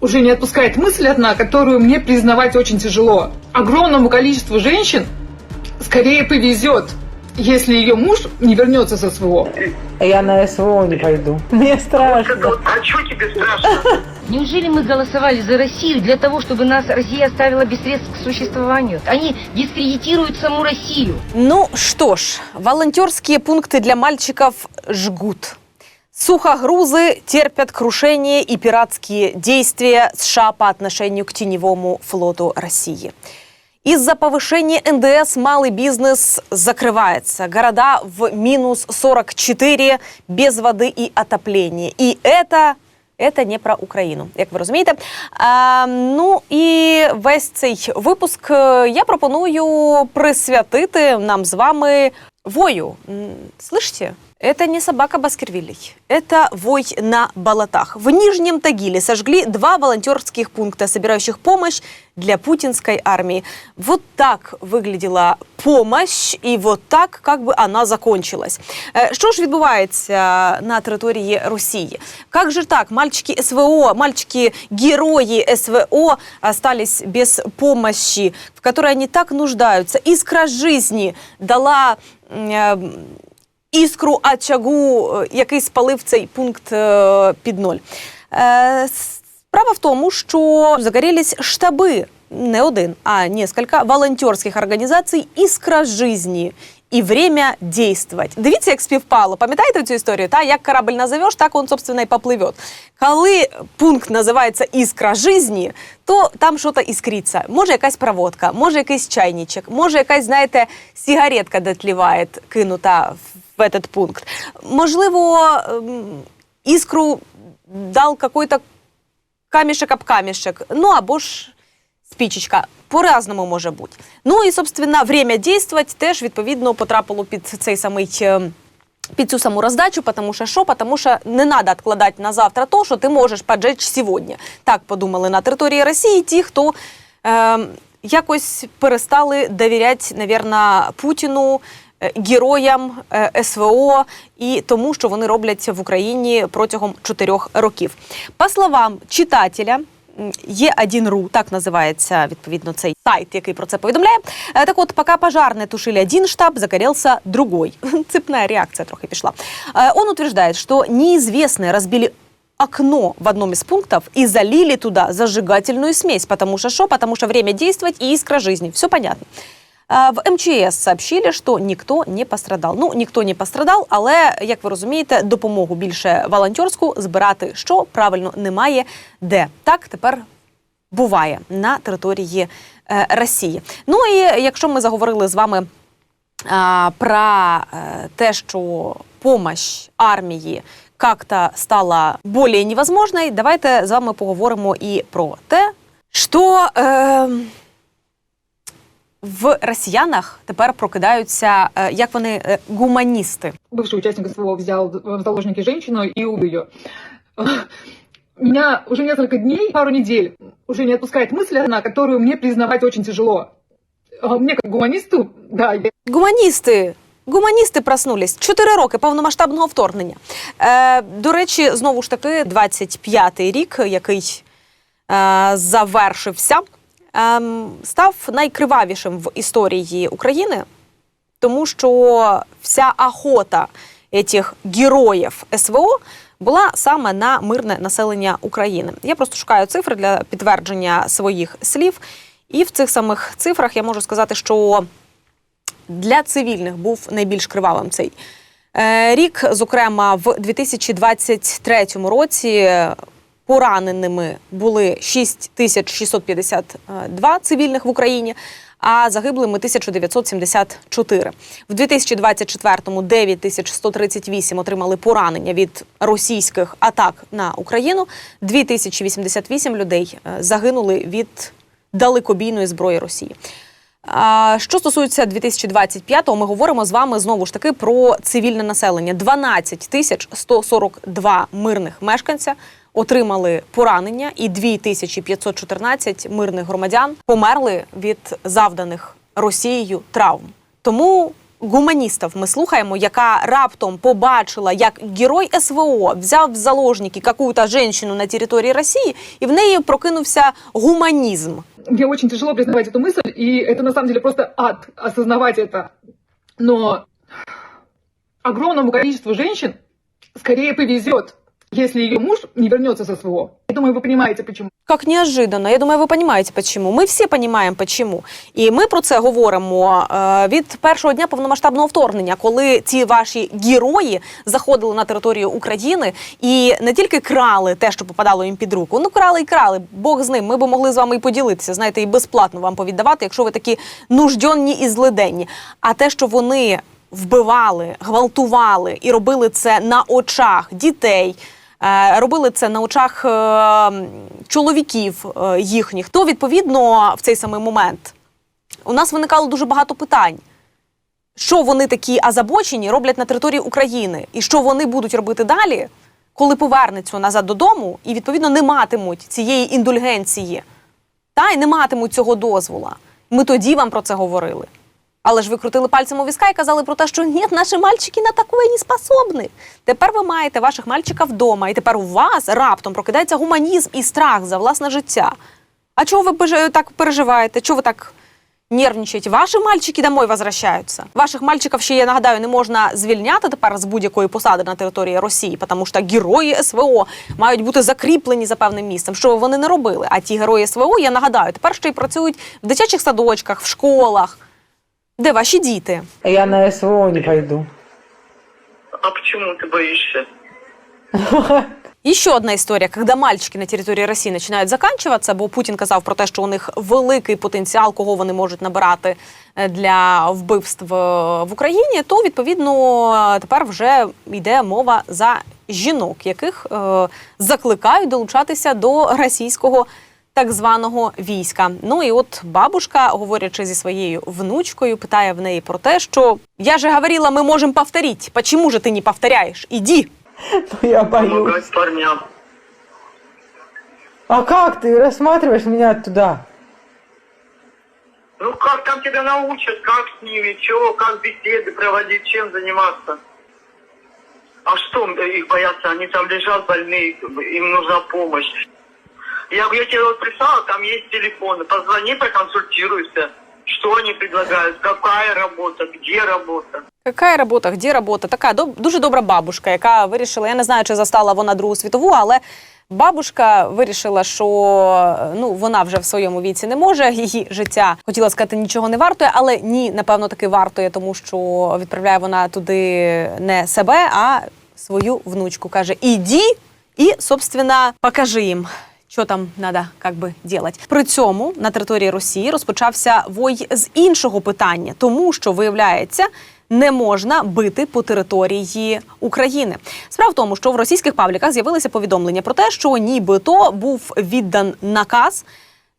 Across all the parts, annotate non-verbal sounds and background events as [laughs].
уже не отпускает мысль одна, которую мне признавать очень тяжело. Огромному количеству женщин скорее повезет, если ее муж не вернется со СВО. Я на СВО не пойду. Мне страшно. А что тебе страшно? [laughs] Неужели мы голосовали за Россию для того, чтобы нас Россия оставила без средств к существованию? Они дискредитируют саму Россию. Ну что ж, волонтерские пункты для мальчиков жгут. Сухогрузы терпят крушение и пиратские действия США по отношению к теневому флоту России. Из-за повышения НДС малый бизнес закрывается. Города в минус 44 без воды и отопления. И это это не про Україну, як ви розумієте. А, ну і весь цей випуск е, я пропоную присвятити нам з вами вою. М, Слышите? Это не собака Баскервилей. Это вой на болотах. В Нижнем Тагиле сожгли два волонтерских пункта, собирающих помощь для путинской армии. Вот так выглядела помощь, и вот так как бы она закончилась. Е, Що ж відбувається на території Росії? Как же так? Мальчики СВО, мальчики-герои СВО остались без помощи, в которой они так нуждаются. Искра жизни дала м, е, іскру очагу, е, який спалив цей пункт е, під ноль. Е, Справа в тому, що загорілись штаби не один, а несколько волонтерських організацій «Іскра жизни» і время действовать. Дивіться, як співпало. Пам'ятаєте цю історію? Та як корабль назовеш, так він, собственно, і попливет. Коли пункт називається «Іскра жизни», то там щось іскриться. Може, якась проводка, може, якийсь чайничок, може, якась, знаєте, сигаретка дотліває, кинута в этот пункт. Можливо, ем, іскру дал какой-то камішек об камішек, ну або ж спічечка. По-разному може бути. Ну і, собственно, время действовать теж відповідно потрапило під цей самий. е, Під цю саму роздачу, тому що що? Тому що не треба відкладати на завтра то, що ти можеш поджечь сьогодні. Так подумали на території Росії ті, хто е, якось перестали довіряти, навірно, Путіну, героям е, СВО і тому, що вони роблять в Україні протягом чотирьох років. По словам читателя. Є 1 так називається відповідно цей сайт, який про це повідомляє. Е, Так от, поки пожарные тушили один штаб, загорелся другой. [laughs] Цепная реакция трохи пішла. Е, Он утверждает, что неизвестные разбили окно в одном из пунктов и залили туда зажигательную смесь. Потому что что? Потому что время действовать и искра жизни. Все понятно. Е, В МЧС сообщили, що ніхто не пострадав. Ну ніхто не пострадав, але як ви розумієте, допомогу більше волонтерську збирати що правильно немає де. Так тепер буває на території е, Росії. Ну і якщо ми заговорили з вами а, про е, те, що помощь армії как-то стала более невозможной, давайте з вами поговоримо і про те, що. Е, в росіянах тепер прокидаються е, як вони е, гуманісти. Бывший участник СВО взял в заложники женщину и убил ее. Меня уже несколько дней, пару недель, уже не отпускает мысль одна, которую мне признавать очень тяжело. Мне как гуманисту, да, я Гуманісти. Гуманісти проснулись чотири роки повномасштабного вторгнення. Е, до речі, знову ж таки, 25-й рік, який е, завершився, став найкривавішим в історії України, тому що вся охота цих героїв СВО була саме на мирне населення України. Я просто шукаю цифри для підтвердження своїх слів. І в цих самих цифрах я можу сказати, що для цивільних був найбільш кривавим цей е, рік. Зокрема, в 2023 році пораненими були 6652 цивільних в Україні. А загиблими 1974. В 2024-му 9138 отримали поранення від російських атак на Україну. 2088 людей е, загинули від далекобійної зброї Росії. Що стосується 2025-го, ми говоримо з вами знову ж таки про цивільне населення. 12 тисяч 142 мирних мешканця отримали поранення, і 2514 мирних громадян померли від завданих Росією травм. Тому гуманістів ми слухаємо, яка раптом побачила, як герой СВО взяв в заложники какую-то жінку на території Росії, і в неї прокинувся гуманізм. Мне очень тяжело признавать эту мысль, и это на самом деле просто ад осознавать это. Но огромному количеству женщин скорее повезет, если ее муж не вернется со СВО. Я думаю, вы понимаете, почему. Как неожиданно. Я думаю, ви розумієте, почему. Ми всі розуміємо, почему. І ми про це говоримо е, від першого дня повномасштабного вторгнення, коли ці ваші герої заходили на територію України і не тільки крали те, що попадало їм під руку. Ну крали і крали. Бог з ним. Ми б могли з вами і поділитися. Знаєте, і безплатно вам повіддавати, якщо ви такі нужденні і злиденні. А те, що вони вбивали, гвалтували і робили це на очах дітей. Е, робили це на очах е, чоловіків е, їхніх, то відповідно в цей самий момент у нас виникало дуже багато питань. Що вони такі азабочені роблять на території України, і що вони будуть робити далі, коли повернуться назад додому, і відповідно не матимуть цієї індульгенції, та й не матимуть цього дозвола. Ми тоді вам про це говорили. Але ж ви крутили пальцем у візка і казали про те, що ні, наші мальчики на таке не способні. Тепер ви маєте ваших мальчиків вдома, і тепер у вас раптом прокидається гуманізм і страх за власне життя. А чого ви так переживаєте? Чого ви так нервничаєте? Ваші мальчики домой возвращаються. Ваших мальчиків ще, я нагадаю, не можна звільняти тепер з будь-якої посади на території Росії, тому що герої СВО мають бути закріплені за певним місцем, що вони не робили. А ті герої СВО, я нагадаю, тепер ще й працюють в дитячих садочках, в школах. Де ваші діти? Я на СВО не пойду. А почему ты боишься? [laughs] Еще одна історія, коли мальчики на території Росії починають заканчуватися, бо Путін казав про те, що у них великий потенціал, кого вони можуть набирати е, для вбивств е, в Україні, то відповідно тепер вже йде мова за жінок, яких е, закликають долучатися до російського Так званого війська. Ну і от бабушка, говорячи зі своєю внучкою, питає в неї про те, що я же говорила, ми можемо повторити. Почему же ти не повторяєш? Іди. Ну, я боюсь. Помогать парням. А как ты рассматриваешь меня туда? Ну как там тебя научат, как с ними, чего, как беседы проводить, чем заниматься? А что их бояться? Они там лежат больные, им нужна помощь. Я говорю, я тебе вот прислала, там есть телефоны, позвони, проконсультируйся. Что они предлагают, какая работа, где работа. Яка робота, де робота? Така доб- дуже добра бабушка, яка вирішила. Я не знаю, чи застала вона Другу світову, але бабушка вирішила, що ну вона вже в своєму віці не може. Її життя хотіла сказати, нічого не вартує, але ні, напевно, таки вартує, тому що відправляє вона туди не себе, а свою внучку. каже: іді і, собственно, покажи їм. Що там треба как би делать. При цьому на території Росії розпочався вой з іншого питання, тому що виявляється. Не можна бити по території України. Справа в тому, що в російських пабліках з'явилися повідомлення про те, що нібито був віддан наказ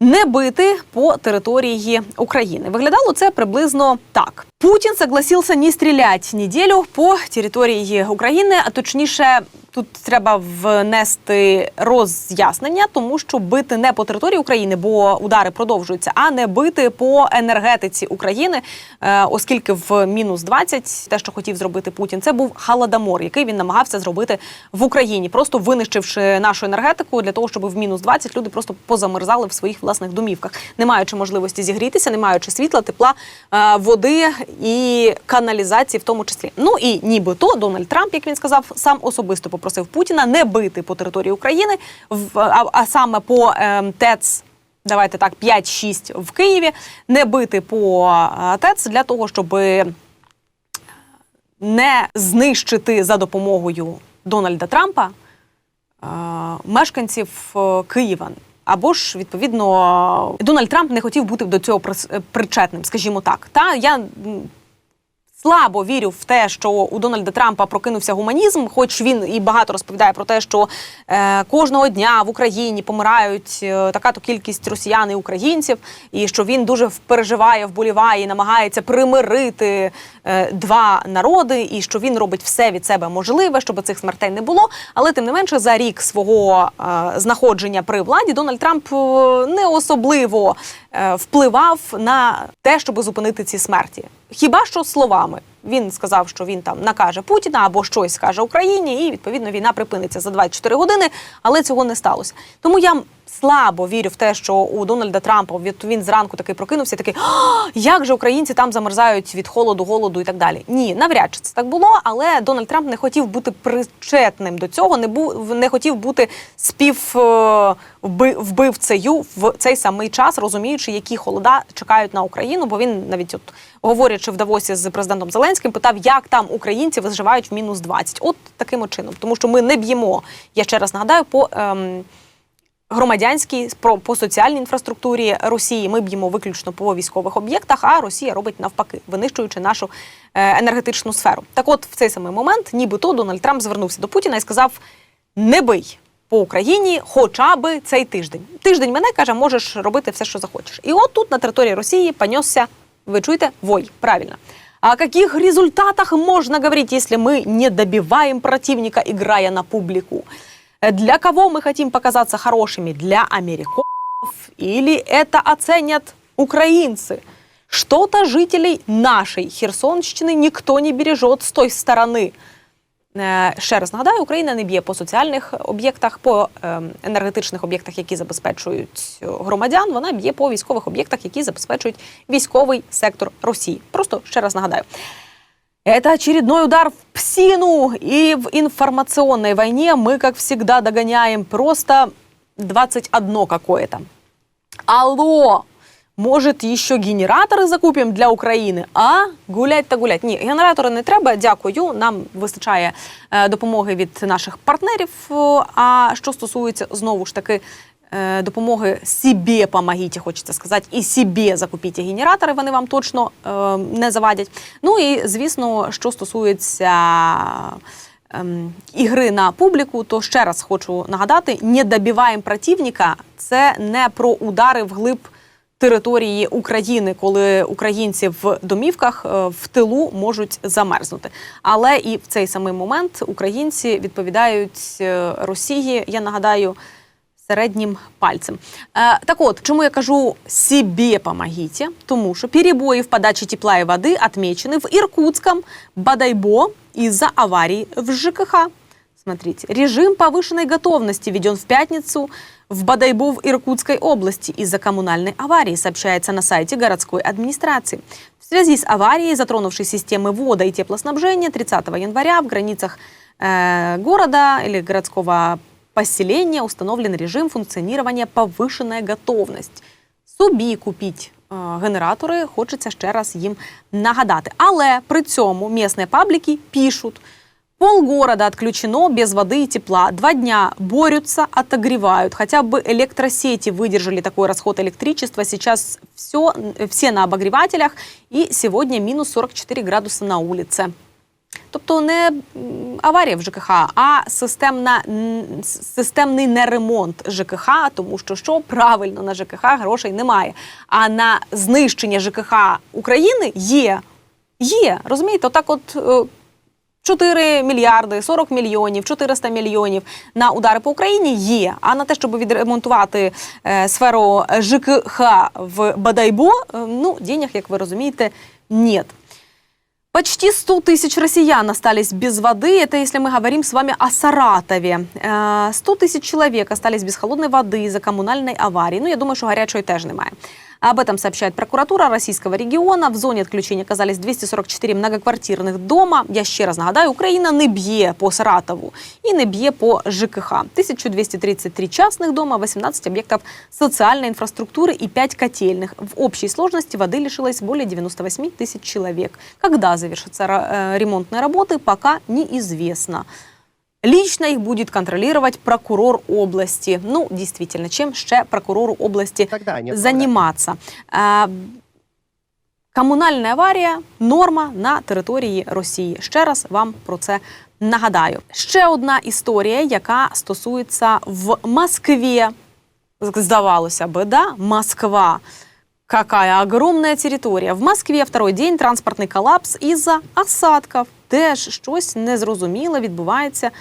не бити по території України. Виглядало це приблизно так: Путін согласився не стріляти неділю по території України, а точніше, тут треба внести роз'яснення, тому що бити не по території України, бо удари продовжуються, а не бити по енергетиці України, е, оскільки в мінус 20 те, що хотів зробити Путін, це був халадамор, який він намагався зробити в Україні, просто винищивши нашу енергетику для того, щоб в мінус 20 люди просто позамерзали в своїх власних домівках, не маючи можливості зігрітися, не маючи світла, тепла, е, води і каналізації, в тому числі. Ну і нібито Дональд Трамп, як він сказав, сам особисто попросив Путіна не бити по території України, в- а, а саме по ем, ТЕЦ. Давайте так, 5-6 в Києві, не бити по е, ТЕЦ для того, щоб не знищити за допомогою Дональда Трампа е, мешканців е, Києва. Або ж відповідно Дональд Трамп не хотів бути до цього е, причетним, скажімо так. Та я слабо вірю в те, що у Дональда Трампа прокинувся гуманізм, хоч він і багато розповідає про те, що е, кожного дня в Україні помирають е, така то кількість росіян і українців, і що він дуже переживає, вболіває, і намагається примирити е, два народи, і що він робить все від себе можливе, щоб цих смертей не було. Але тим не менше, за рік свого е, знаходження при владі Дональд Трамп е, не особливо впливав на те, щоб зупинити ці смерті. Хіба що словами. Він сказав, що він там накаже Путіна або щось скаже Україні, і відповідно війна припиниться за 24 години. Але цього не сталося. Тому я слабо вірю в те, що у Дональда Трампа він зранку такий прокинувся, такий як же українці там замерзають від холоду, голоду і так далі. Ні, навряд чи це так було, але Дональд Трамп не хотів бути причетним до цього, не був не хотів бути спів е, в цей самий час, розуміючи, які холода чекають на Україну. Бо він навіть от говорячи в Давосі з президентом Зеленським, питав, як там українці виживають в мінус 20. От таким чином, тому що ми не б'ємо. Я ще раз нагадаю, по. Ем, громадянській про по соціальній інфраструктурі Росії. Ми б'ємо виключно по військових об'єктах, а Росія робить навпаки, винищуючи нашу е, енергетичну сферу. Так, от в цей самий момент, нібито Дональд Трамп звернувся до Путіна і сказав: не бий. По Україні, хоча би цей тиждень. Тиждень мене каже, можеш робити все, що захочеш. І от тут на території Росії понесся, ви чуєте, вой. Правильно. О каких результатах можно говорить, если мы не добиваем противника, играя на публику? Для кого мы хотим показаться хорошими? Для американцев? Или это оценят украинцы? Что-то жителей нашей Херсонщины никто не бережет с той стороны. Е, Ще раз нагадаю, Україна не б'є по соціальних об'єктах, по ем, енергетичних об'єктах, які забезпечують громадян. Вона б'є по військових об'єктах, які забезпечують військовий сектор Росії. Просто ще раз нагадаю. Это очередной удар в псину. И в информационной войне мы, как всегда, догоняем просто 21 какое-то. Алло! Может, еще генератори закупимо для України? А гулять та гулять. Ні, генератори не треба. Дякую. Нам вистачає е, допомоги від наших партнерів. Е, А що стосується знову ж таки е, допомоги собі помогіть, хочеться сказати, і собі закупіть генератори. Вони вам точно е, не завадять. Ну і звісно, що стосується. ем, Ігри на публіку, то ще раз хочу нагадати: не добиваємо противника це не про удари вглиб території України, коли українці в домівках е, в тилу можуть замерзнути. Але і в цей самий момент українці відповідають е, Росії. Я нагадаю. Середнім пальцем. Е, так от, чому я кажу «себе помогите», тому що перебої в подачі тепла і води отмечены в Иркутском Бадайбо из-за аварии в ЖКХ. Смотрите, режим повышенной готовности введен в пятницу в Бадайбо в Иркутской области из-за коммунальной аварии, сообщается на сайте городской администрации. В связи с аварией, затронувшей системы вода и теплоснабжения, 30 января в границах э, города или городского поселения установлен режим функціонування повишена готовність. Собі купіть е, генератори, хочеться ще раз їм нагадати. Але при цьому місні пабліки пишуть, Полгорода отключено без воды и тепла. Два дня борются, отогревают. Хотя бы электросети выдержали такой расход электричества. Сейчас все, все на обогревателях. И сегодня минус 44 градуса на улице. Тобто не м, аварія в ЖКХ, а системна, м, с- системний неремонт ЖКХ, тому що що правильно на ЖКХ грошей немає. А на знищення ЖКХ України є. Є, розумієте, отак от. е, 4 мільярди, 40 мільйонів, 400 мільйонів на удари по Україні є. А на те, щоб відремонтувати е, сферу ЖКХ в Бадайбо, е, ну, денег, як ви розумієте, нет. Почти 100 тысяч россиян остались без воды. Это если мы говорим с вами о Саратове. Э, 100 тысяч человек остались без холодной воды из-за коммунальной аварии. Ну, я думаю, что горячої теж немає. Об этом сообщает прокуратура российского региона. В зоне отключения оказались 244 многоквартирных дома. Я ще раз нагадаю, Україна не б'є по Саратову і не б'є по ЖКХ. 1233 частных дома, 18 объектов социальной инфраструктуры и 5 котельных. В общей сложности воды лишилось более 98 тысяч человек. Когда завершатся ра- э, ремонтные работы, пока неизвестно. Лично их будет контролировать прокурор области. Ну, действительно, чем ще прокурору области заниматься? Комунальна аварія норма на території Росії. Ще раз вам про це нагадаю. Ще одна історія, яка стосується в Москві. Здавалося би, да? Москва. Какая огромная территория. В Москве второй день транспортний колапс із-за осадків. Теж щось незрозуміле відбувається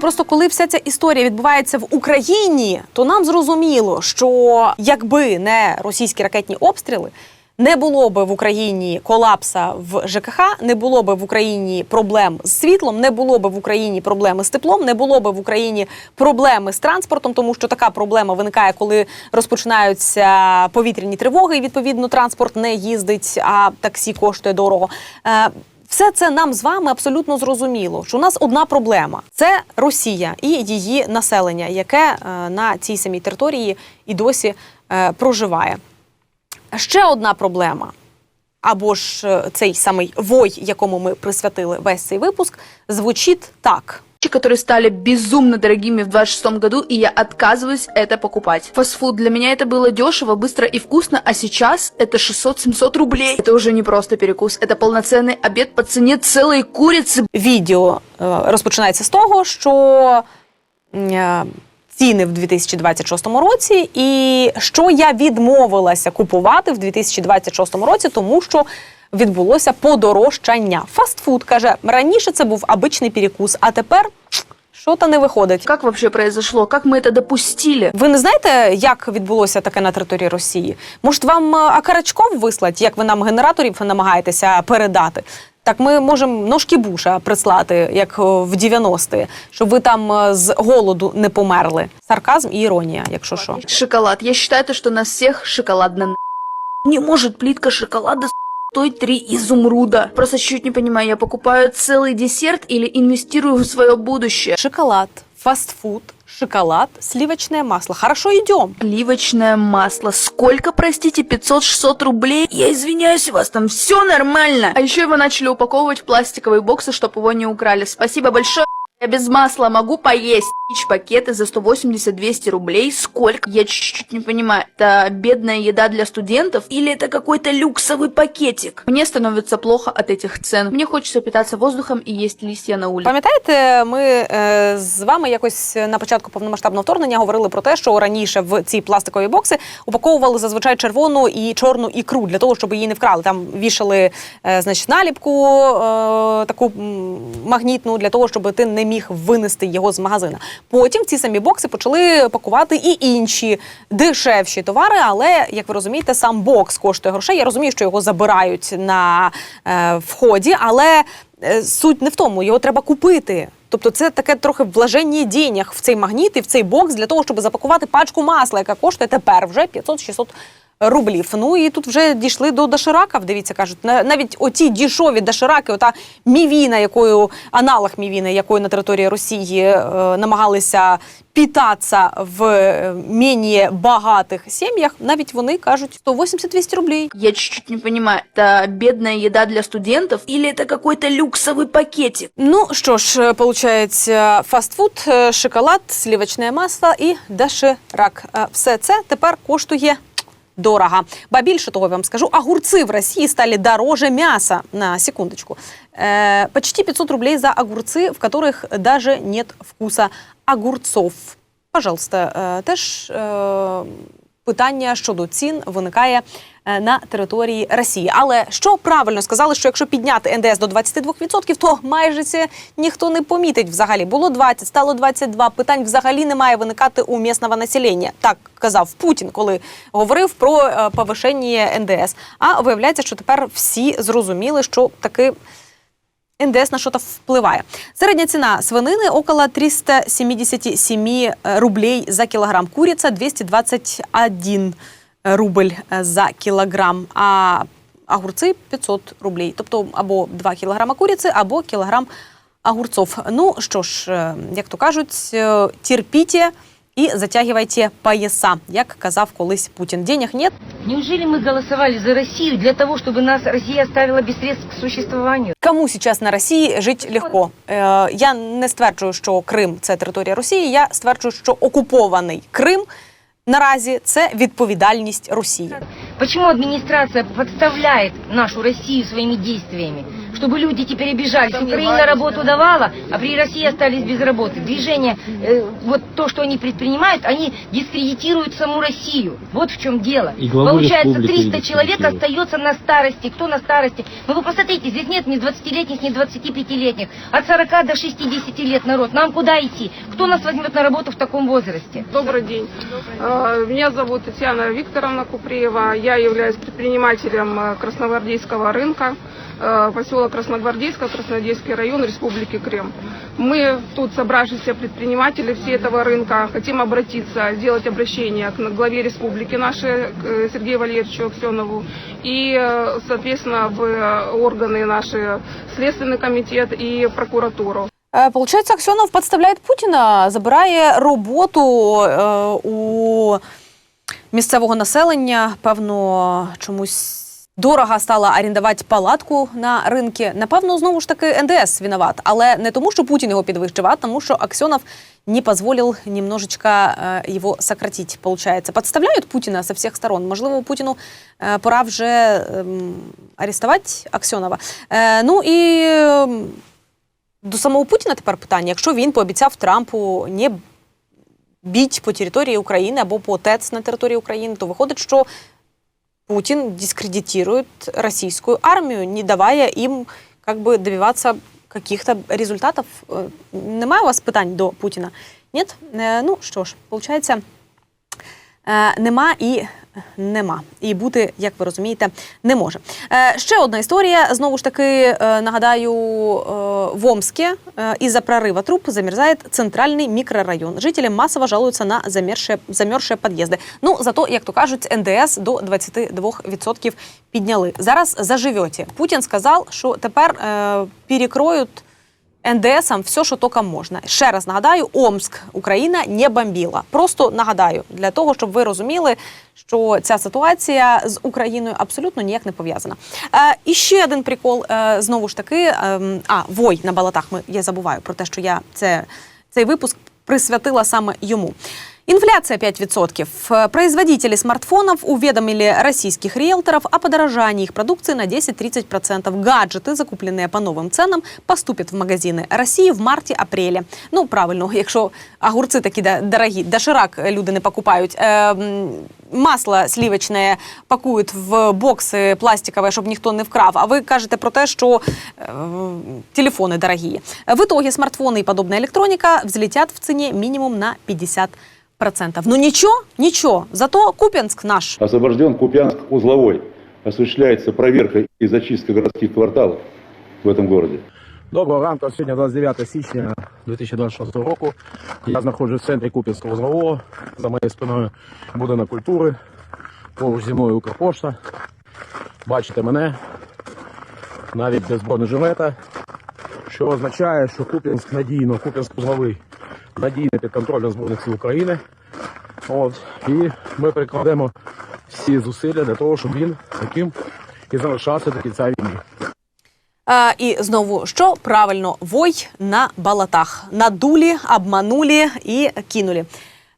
просто коли вся ця історія відбувається в Україні, то нам зрозуміло, що якби не російські ракетні обстріли. Не було би в Україні колапса в ЖКХ, не було би в Україні проблем з світлом, не було би в Україні проблеми з теплом, не було би в Україні проблеми з транспортом, тому що така проблема виникає, коли розпочинаються повітряні тривоги, і відповідно транспорт не їздить, а таксі коштує дорого. Все це нам з вами абсолютно зрозуміло, що у нас одна проблема це Росія і її населення, яке е, на цій самій території і досі е, проживає. Ще одна проблема, або ж е, цей самий вой, якому ми присвятили весь цей випуск, звучить так которые стали безумно дорогими в 26 году, и я отказываюсь это покупать. Фастфуд для меня это было дешево, быстро и вкусно, а сейчас это 600-700 рублей. Это уже не просто перекус, это полноценный обед по цене целой курицы. Відео е, розпочинається з того, що е, ціни в 2026 році, і що я відмовилася купувати в 2026 році, тому що відбулося подорожчання. Фастфуд каже, раніше це був обичний перекус, а тепер що то не виходить. Как вообще произошло? Как мы это допустили? Ви не знаєте, як відбулося таке на території Росії? Може, вам е, Акарачков вислать, як ви нам генераторів намагаєтеся передати? Так ми можемо ножки буша прислати, як е, в 90-ті, щоб ви там е, з голоду не померли. Сарказм і іронія, якщо що. Шоколад. Я то, что нас всех шоколадно на... Не может плитка шоколада стоить три изумруда. Просто чуть не понимаю, я покупаю целый десерт или инвестирую в свое будущее. Шоколад, фастфуд, шоколад, сливочное масло. Хорошо, идем. Сливочное масло. Сколько, простите, 500-600 рублей? Я извиняюсь, у вас там все нормально. А еще его начали упаковывать в пластиковые боксы, чтобы его не украли. Спасибо большое. Я без масла могу поесть. Ич пакеты за 180-200 рублей. Сколько? Я чуть-чуть не понимаю. Это бедная еда для студентов или это какой-то люксовый пакетик? Мне становится плохо от этих цен. Мне хочется питаться воздухом и есть листья на улице. Пам'ятаєте, ми е, з вами якось на початку повномасштабного вторгнення говорили про те, що раніше в ці пластикові бокси упаковували зазвичай червону і чорну ікру для того, щоб її не вкрали. Там вішали е, значить, наліпку е, таку м, магнітну для того, щоб ти не міг винести його з магазина. Потім ці самі бокси почали пакувати і інші дешевші товари. Але як ви розумієте, сам бокс коштує грошей. Я розумію, що його забирають на е, вході, але е, суть не в тому, його треба купити. Тобто це таке трохи вложення денег в цей магніт і в цей бокс для того, щоб запакувати пачку масла, яка коштує тепер вже 500-600 рублів. Ну і тут вже дійшли до дошираків. Дивіться, кажуть, на- навіть оті дішові дошираки, ота мівіна, якою аналог мівіни, якою на території Росії е, намагалися питатися в е, менее багатих сім'ях, навіть вони кажуть 180-200 рублей. Я чуть-чуть не понимаю, это бедная еда для студентов или это какой-то люксовый пакетик? Ну що ж, е, получається фастфуд, е, шоколад, сливочне масло і доширак. Е, Все це тепер коштує. Дорого. Ба більше того, я вам скажу, огурцы в России стали дороже мяса. На секундочку. Э, почти 500 рублей за огурцы, в которых даже нет вкуса огурцов. Пожалуйста, е, теж е, питання щодо цін виникає е, на території Росії. Але що правильно сказали, що якщо підняти НДС до 22%, то майже це ніхто не помітить взагалі. Було 20, стало 22. Питань взагалі не має виникати у місцевого населення. Так казав Путін, коли говорив про е, повишення НДС. А виявляється, що тепер всі зрозуміли, що таки. НДС на що-то впливає. Середня ціна свинини около 377 рублей за кілограм. Куриця 221 рубль за кілограм. А огурці 500 рублей. Тобто або 2 кілограма куриці, або кілограм огурцов. Ну що ж, е, як то кажуть, е, терпіть і затягивайте пояса, як казав колись Путін. Денег нет, Неужели мы голосовали за Россию для того, чтобы нас Россия оставила без средств к существованию? Кому сейчас на Росії жить легко? Е, я не стверджую, що Крим це територія Росії. Я стверджую, що окупований Крим наразі це відповідальність Росії. Почему администрация подставляет нашу Россию своими действиями? чтобы люди теперь обижались. Украина работу давала, а при России остались без работы. Движение, э, вот то, что они предпринимают, они дискредитируют саму Россию. Вот в чем дело. И главу Получается, республики 300 человек дискредитируют. остается на старости. Кто на старости? Ну вы посмотрите, здесь нет ни 20-летних, ни 25-летних. От 40 до 60 лет народ. Нам куда идти? Кто нас возьмет на работу в таком возрасте? Добрый день. Э, Меня зовут Татьяна Викторовна Купреева. Я являюсь предпринимателем э, Красногвардейского рынка, э, поселок Красногвардейска, Красногвардейский район Республики Крым. Мы тут, собравшиеся предприниматели все этого рынка, хотим обратиться, сделать обращение к главе республики нашей, э, Сергею Валерьевичу Аксенову, и, э, соответственно, в э, органы наши, Следственный комитет и прокуратуру. Е, Получається, Аксьонов підставляє Путіна, забирає роботу е, у місцевого населення. Певно, чомусь дорого стало орендувати палатку на ринку. Напевно, знову ж таки НДС виноват. Але не тому, що Путін його підвищив, а тому, що Аксьонов не позволил немножечко е, його сократить, получается. Подставляють Путіна со всіх сторон. Можливо, Путіну е, пора вже ем, арестувати Аксьонова. Е, ну і ем, до самого Путіна тепер питання. Якщо він пообіцяв Трампу не біть по території України або по ТЕЦ на території України, то виходить, що Путін дискредитирует российскую армию, не давая им как бы добиваться каких-то результатов. Е, Немає у вас питань до Путіна? Ні? Е, Ну що ж, виходить, е, нема і нема. І бути, як ви розумієте, не може. Е, Ще одна історія. Знову ж таки, е, нагадаю, е, в Омске е, из-за прорыва труб замерзает центральный микрорайон. Жители массово жалуются на замерзшие, замерзшие під'їзди. Ну, зато, як то кажуть, НДС до 22% підняли. Зараз заживете. Путін сказав, що тепер е, перекроють НДСом все, що тільки можна. Ще раз нагадаю, Омск, Україна не бомбіла. Просто нагадаю, для того, щоб ви розуміли, що ця ситуація з Україною абсолютно ніяк не пов'язана. Е, і ще один прикол, е, знову ж таки, е, а, Вой на балатах. Ми, я забуваю про те, що я це, цей випуск присвятила саме йому. Инфляция 5%. Э, Производители смартфонов уведомили российских риэлторов о подорожании их продукции на 10-30%. Гаджеты, закупленные по новым ценам, поступят в магазины России в марті-апрелі. Ну, правильно, [laughs] якщо огурці такі да- дорогі, доширак люди не покупають. Е, м, масло сливочне пакують в бокси пластикові, щоб ніхто не вкрав. А ви кажете про те, що е, телефони дорогі. В итоге смартфоны и подобная электроника взлетят в цене минимум на 50%. Ну ничего, ничего. Зато Купенск наш. Освобожден Купянск узловой. Осуществляется проверка и зачистка городских кварталов в этом городе. Доброго ранку. Сьогодні 29 січня 2026 року. Я знаходжусь в центрі Куп'янського узлового. За моєю спиною будинок культури. Поруч зі мною Укрпошта. Бачите мене навіть без бронежилета, Що означає, що Куп'янськ надійно, Куп'янськ узловий надійний під контролем Збройних сил України. От. І ми прикладемо всі зусилля для того, щоб він таким і залишався до кінця війни. А, і знову що правильно, вой на балатах. надулі, обманулі і кинули.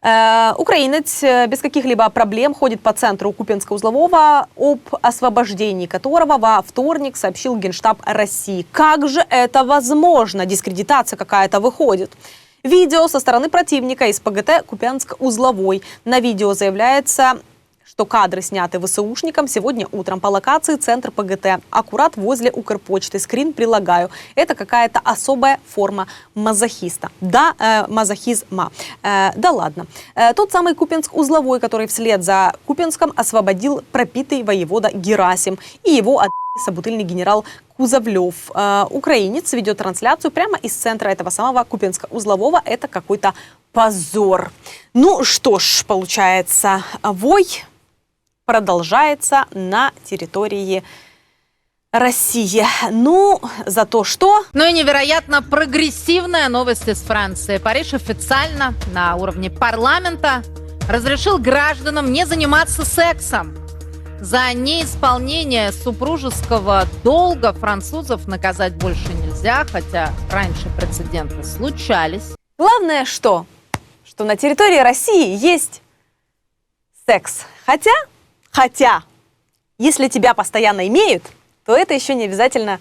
Э, украинец э, без каких-либо проблем ходит по центру Купинска-Узлового, об освобождении которого во вторник сообщил Генштаб России. Как же это возможно? Дискредитация какая-то выходит. Видео со стороны противника из ПГТ Купянск-Узловой. На видео заявляется, что кадры сняты ВСУшником сегодня утром по локации центр ПГТ, аккурат возле Укрпочты. Скрин прилагаю. Это какая-то особая форма мазохиста. Да, э, мазохизма. Э, да ладно. Э, тот самый Купинск-Узловой, который вслед за Купинском освободил пропитый воевода Герасим и его от собутыльный генерал Кузовлев. Э, украинец ведет трансляцию прямо из центра этого самого Купинска-Узлового. Это какой-то позор. Ну что ж, получается, вой продолжается на территории России. Ну, за то, что... Ну и невероятно прогрессивная новость из Франции. Париж официально на уровне парламента разрешил гражданам не заниматься сексом. За неисполнение супружеского долга французов наказать больше нельзя, хотя раньше прецеденты случались. Главное, что? Что на территории России есть секс. Хотя, хотя, если тебя постоянно имеют, то это еще не обязательно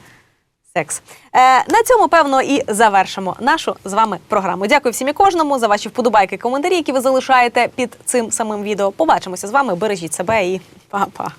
секс. Е, на цьому, певно, і завершимо нашу з вами програму. Дякую всім і кожному за ваші вподобайки, коментарі, які ви залишаєте під цим самим відео. Побачимося з вами. Бережіть себе і па-па.